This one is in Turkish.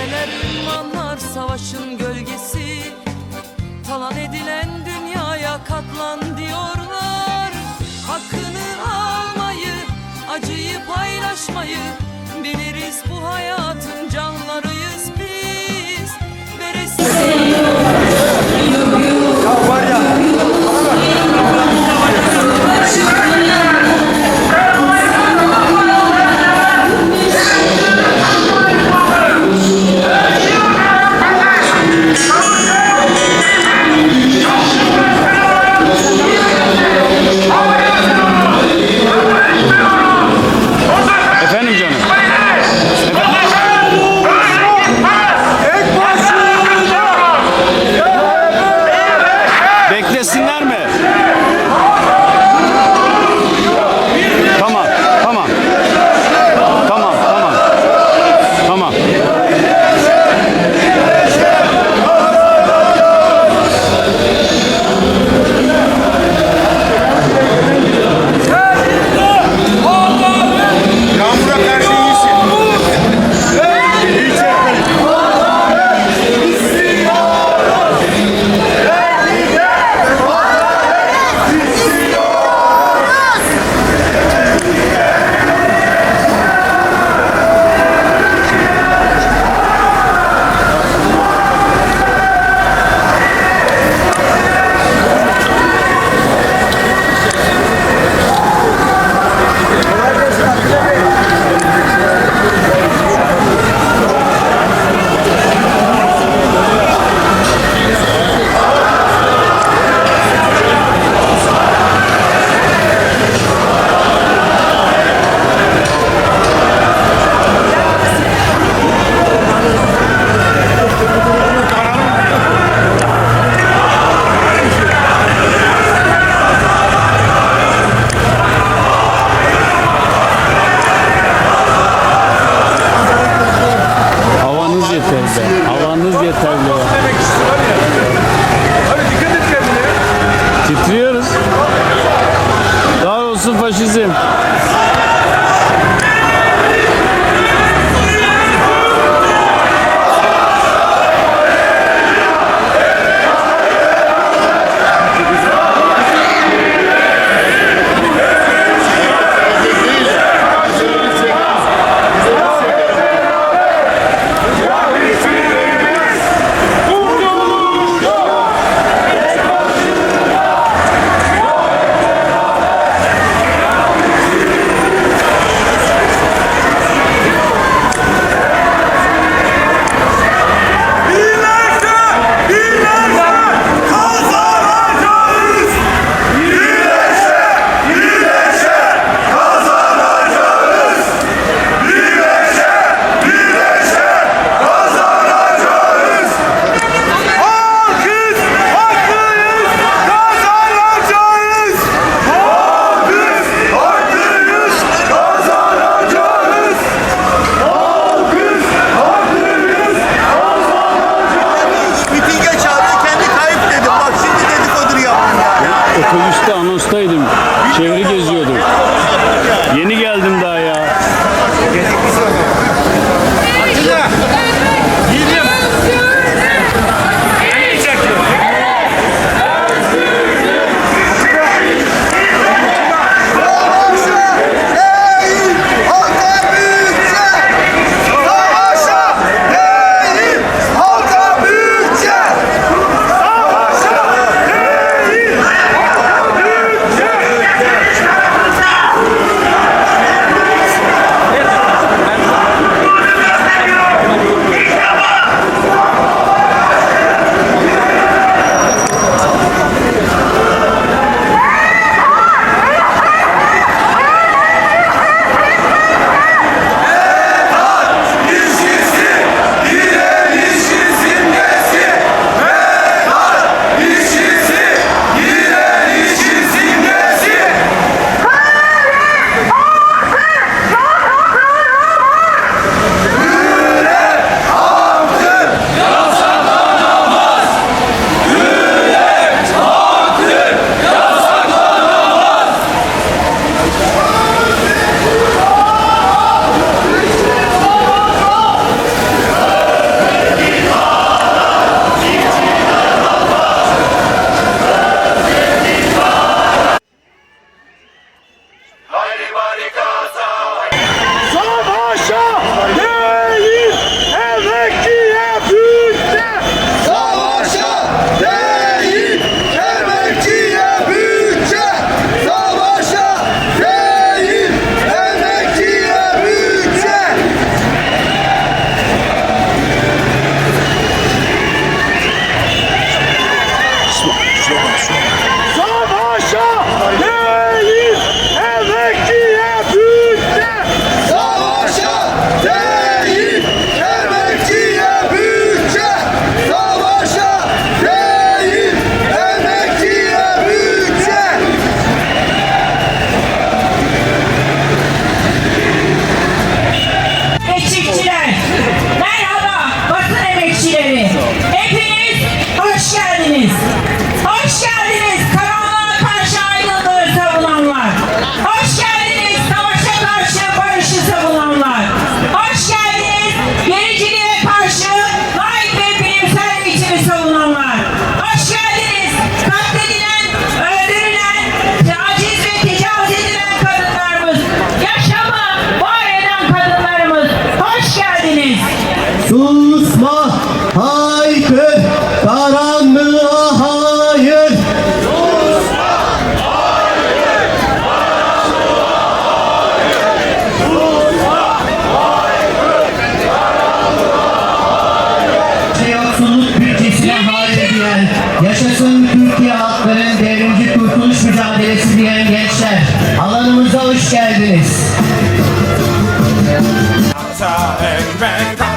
Seneler ünvanlar savaşın gölgesi. Talan edilen dünyaya katlan diyorlar. Hakkını almayı, acıyı paylaşmayı Biliriz. Bu hayatın canlarıyız. Paulistão. Türkiye halkının devrimci kurtuluş mücadelesi diyen gençler alanımıza hoş geldiniz. Time and